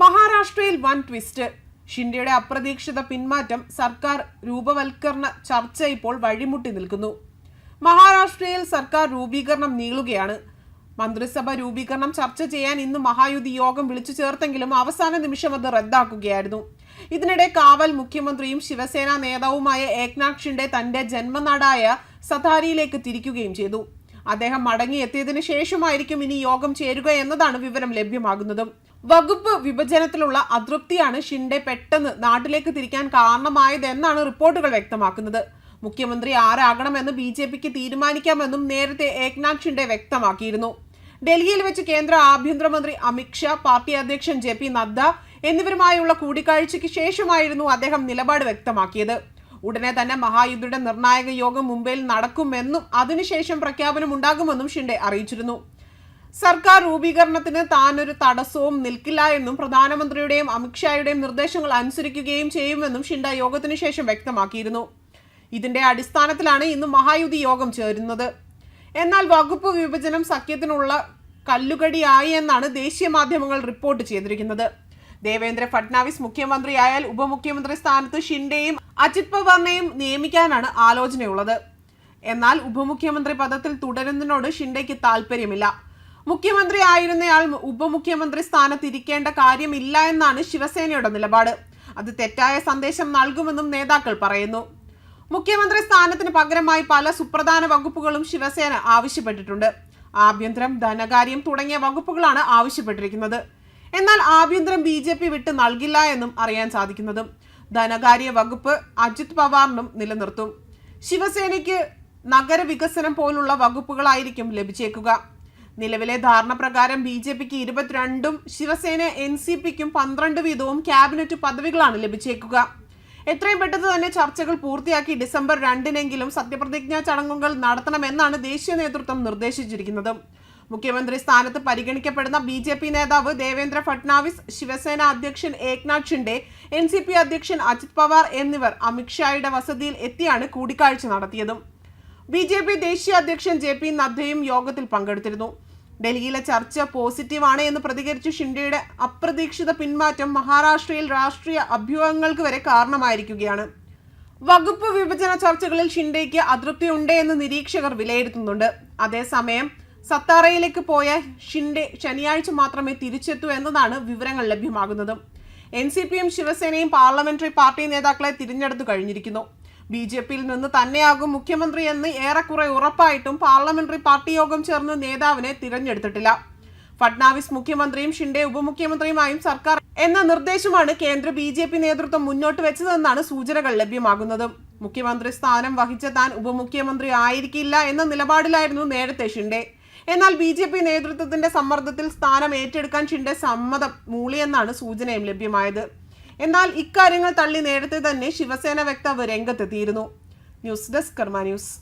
മഹാരാഷ്ട്രയിൽ വൻ ട്വിസ്റ്റ് ഷിൻഡെയുടെ അപ്രതീക്ഷിത പിന്മാറ്റം സർക്കാർ രൂപവൽക്കരണ ചർച്ച ഇപ്പോൾ വഴിമുട്ടി നിൽക്കുന്നു. മഹാരാഷ്ട്രയിൽ സർക്കാർ രൂപീകരണം നീളുകയാണ്. മന്ത്രിസഭ രൂപീകരണം ചർച്ച ചെയ്യാൻ ഇന്ന് മഹായുതി യോഗം വിളിച്ചു ചേർത്തെങ്കിലും അവസാന നിമിഷം അത് റദ്ദാക്കുകയായിരുന്നു. ഇതിനിടെ കാവൽ മുഖ്യമന്ത്രിയും ശിവസേന നേതാവുമായ ഏക്നാഥ് ഷിൻഡെ തന്റെ ജന്മനാടായ സതാരിയിലേക്ക് തിരിക്കുകയും ചെയ്തു. അദ്ദേഹം മടങ്ങിയെത്തിയതിനു ശേഷമായിരിക്കും ഇനി യോഗം ചേരുക എന്നതാണ് വിവരം ലഭ്യമാകുന്നതും. വകുപ്പ് വിഭജനത്തിലുള്ള അതൃപ്തിയാണ് ഷിൻഡെ പെട്ടെന്ന് നാട്ടിലേക്ക് തിരിക്കാൻ കാരണമായതെന്നാണ് റിപ്പോർട്ടുകൾ വ്യക്തമാക്കുന്നത്. മുഖ്യമന്ത്രി ആരാകണമെന്ന് ബി ജെ പിക്ക് തീരുമാനിക്കാമെന്നും നേരത്തെ ഏക്നാഥ് ഷിൻഡെ വ്യക്തമാക്കിയിരുന്നു. ഡൽഹിയിൽ വെച്ച് കേന്ദ്ര ആഭ്യന്തരമന്ത്രി അമിത്ഷാ പാർട്ടി അധ്യക്ഷൻ ജെ പി നദ്ദ എന്നിവരുമായുള്ള കൂടിക്കാഴ്ചയ്ക്ക് ശേഷമായിരുന്നു അദ്ദേഹം നിലപാട് വ്യക്തമാക്കിയത്. ഉടനെ തന്നെ മഹായുദ്ധയുടെ നിർണായക യോഗം മുംബൈയിൽ നടക്കുമെന്നും അതിനുശേഷം പ്രഖ്യാപനം ഉണ്ടാകുമെന്നും ഷിൻഡെ അറിയിച്ചിരുന്നു. സർക്കാർ രൂപീകരണത്തിന് താനൊരു തടസ്സവും നിൽക്കില്ല എന്നും പ്രധാനമന്ത്രിയുടെയും അമിത്ഷായുടെയും നിർദ്ദേശങ്ങൾ അനുസരിക്കുകയും ചെയ്യുമെന്നും ഷിൻഡ യോഗത്തിനു ശേഷം വ്യക്തമാക്കിയിരുന്നു. ഇതിന്റെ അടിസ്ഥാനത്തിലാണ് ഇന്ന് മഹായുതി യോഗം ചേരുന്നത്. എന്നാൽ വകുപ്പ് വിഭജനം സഖ്യത്തിനുള്ള കല്ലുകടിയായി എന്നാണ് ദേശീയ മാധ്യമങ്ങൾ റിപ്പോർട്ട് ചെയ്തിരിക്കുന്നത്. ദേവേന്ദ്ര ഫഡ്നാവിസ് മുഖ്യമന്ത്രിയായാൽ ഉപമുഖ്യമന്ത്രി സ്ഥാനത്ത് ഷിൻഡെയും അജിത് പവാറിനെയും നിയമിക്കാനാണ് ആലോചനയുള്ളത്. എന്നാൽ ഉപമുഖ്യമന്ത്രി പദത്തിൽ തുടരുന്നതിനോട് ഷിൻഡെക്ക് താല്പര്യമില്ല മുഖ്യമന്ത്രി ആയിരുന്നയാൾ ഉപമുഖ്യമന്ത്രി സ്ഥാനത്ത് ഇരിക്കേണ്ട കാര്യമില്ല എന്നാണ് ശിവസേനയുടെ നിലപാട്. അത് തെറ്റായ സന്ദേശം നൽകുമെന്നും നേതാക്കൾ പറയുന്നു. മുഖ്യമന്ത്രി സ്ഥാനത്തിന് പകരമായി പല സുപ്രധാന വകുപ്പുകളും ശിവസേന ആവശ്യപ്പെട്ടിട്ടുണ്ട്. ആഭ്യന്തരം ധനകാര്യം തുടങ്ങിയ വകുപ്പുകളാണ് ആവശ്യപ്പെട്ടിരിക്കുന്നത്. എന്നാൽ ആഭ്യന്തരം ബി ജെ പി വിട്ട് നൽകില്ല എന്നും അറിയാൻ സാധിക്കുന്നതും ധനകാര്യ വകുപ്പ് അജിത് പവാറിനും നിലനിർത്തും. ശിവസേനയ്ക്ക് നഗരവികസനം പോലുള്ള വകുപ്പുകളായിരിക്കും ലഭിച്ചേക്കുക. നിലവിലെ ധാരണ പ്രകാരം ബി ജെ പിക്ക് ഇരുപത്തിരണ്ടും ശിവസേന എൻ സി പിക്കും പന്ത്രണ്ട് വീതവും ക്യാബിനറ്റ് പദവികളാണ് ലഭിച്ചേക്കുക. എത്രയും പെട്ടെന്ന് തന്നെ ചർച്ചകൾ പൂർത്തിയാക്കി ഡിസംബർ രണ്ടിനെങ്കിലും സത്യപ്രതിജ്ഞാ ചടങ്ങുകൾ നടത്തണമെന്നാണ് ദേശീയ നേതൃത്വം നിർദ്ദേശിച്ചിരിക്കുന്നത്. മുഖ്യമന്ത്രി സ്ഥാനത്ത് പരിഗണിക്കപ്പെടുന്ന ബി ജെ പി നേതാവ് ദേവേന്ദ്ര ഫട്നാവിസ് ശിവസേന അധ്യക്ഷൻ Eknath Shinde N C P അധ്യക്ഷൻ അജിത് പവാർ എന്നിവർ അമിത്ഷായുടെ വസതിയിൽ എത്തിയാണ് കൂടിക്കാഴ്ച നടത്തിയതും. ബി ജെ പി ദേശീയ അധ്യക്ഷൻ ജെ പി നദ്ദയും യോഗത്തിൽ പങ്കെടുത്തിരുന്നു. ഡൽഹിയിലെ ചർച്ച പോസിറ്റീവാണ് എന്ന് പ്രതികരിച്ചു ഷിൻഡെയുടെ അപ്രതീക്ഷിത പിന്മാറ്റം മഹാരാഷ്ട്രയിൽ രാഷ്ട്രീയ അഭ്യൂഹങ്ങൾക്ക് വരെ കാരണമായിരിക്കുകയാണ്. വകുപ്പ് വിഭജന ചർച്ചകളിൽ ഷിൻഡെയ്ക്ക് അതൃപ്തിയുണ്ട് എന്ന് നിരീക്ഷകർ വിലയിരുത്തുന്നുണ്ട്. അതേസമയം സത്താറയിലേക്ക് പോയ ഷിൻഡെ ശനിയാഴ്ച മാത്രമേ തിരിച്ചെത്തൂ എന്നതാണ് വിവരങ്ങൾ ലഭ്യമാകുന്നത്. എൻ സി പിയും ശിവസേനയും പാർലമെന്ററി പാർട്ടി നേതാക്കളെ തിരഞ്ഞെടുത്തു കഴിഞ്ഞിരിക്കുന്നു. ബി ജെ പിയിൽ നിന്ന് തന്നെയാകും മുഖ്യമന്ത്രി എന്ന് ഏറെക്കുറെ ഉറപ്പായിട്ടും പാർലമെന്ററി പാർട്ടി യോഗം ചേർന്ന് നേതാവിനെ തിരഞ്ഞെടുത്തിട്ടില്ല. ഫഡ്നാവിസ് മുഖ്യമന്ത്രിയും ഷിൻഡെ ഉപമുഖ്യമന്ത്രിയുമായും സർക്കാർ എന്ന നിർദ്ദേശമാണ് കേന്ദ്ര ബി ജെ പി നേതൃത്വം മുന്നോട്ട് വെച്ചതെന്നാണ് സൂചനകൾ ലഭ്യമാകുന്നത്. മുഖ്യമന്ത്രി സ്ഥാനം വഹിച്ച താൻ ഉപമുഖ്യമന്ത്രി ആയിരിക്കില്ല എന്ന നിലപാടിലായിരുന്നു നേരത്തെ ഷിൻഡെ. എന്നാൽ ബി ജെ പി നേതൃത്വത്തിന്റെ സമ്മർദ്ദത്തിൽ സ്ഥാനം ഏറ്റെടുക്കാൻ ഷിൻഡെ സമ്മതം മൂളിയെന്നാണ് സൂചനയും ലഭ്യമായത്. എന്നാൽ ഇക്കാര്യങ്ങൾ തള്ളി നേരത്തെ തന്നെ ശിവസേന വക്താവ് രംഗത്തെത്തിയിരുന്നു. News desk Karma news.